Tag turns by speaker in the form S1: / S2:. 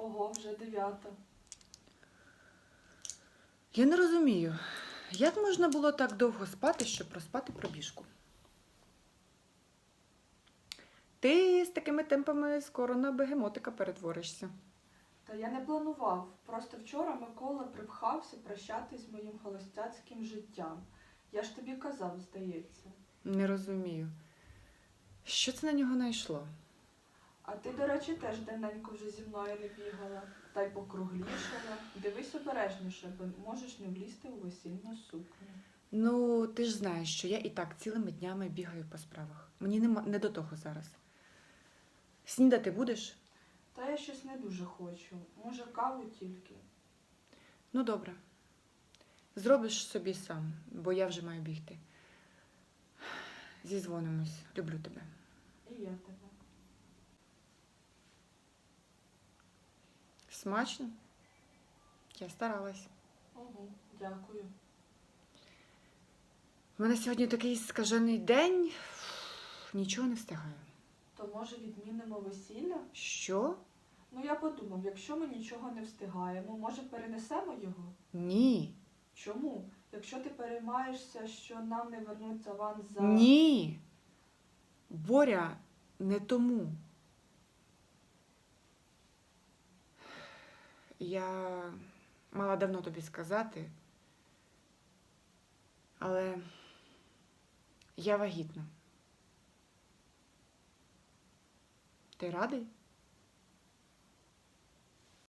S1: Ого, вже дев'ята.
S2: Я не розумію, як можна було так довго спати, щоб проспати пробіжку? Ти з такими темпами скоро на бегемотика перетворишся.
S1: Та я не планував. Просто вчора Микола припхався прощатись з моїм холостяцьким життям. Я ж тобі казав, здається.
S2: Не розумію. Що це на нього найшло?
S1: А ти, до речі, теж давненько вже зі мною не бігала, та й покруглішала. Дивись обережніше, бо можеш не влізти у весільну сукню.
S2: Ну, ти ж знаєш, що я і так цілими днями бігаю по справах. Мені нема, не до того зараз. Снідати будеш?
S1: Та я щось не дуже хочу. Може, каву тільки.
S2: Ну, добре. Зробиш собі сам, бо я вже маю бігти. Зізвонимось. Люблю тебе.
S1: І я тебе.
S2: Смачно? Я старалась.
S1: Угу, дякую.
S2: У мене сьогодні такий скажений день. Нічого не встигаю.
S1: То може відмінимо весілля?
S2: Що?
S1: Ну я подумав, якщо ми нічого не встигаємо, може перенесемо його?
S2: Ні.
S1: Чому? Якщо ти переймаєшся, що нам не вернуть аванс за.
S2: Ні. Боря, не тому. Я мала давно тобі сказати, але я вагітна. Ти радий?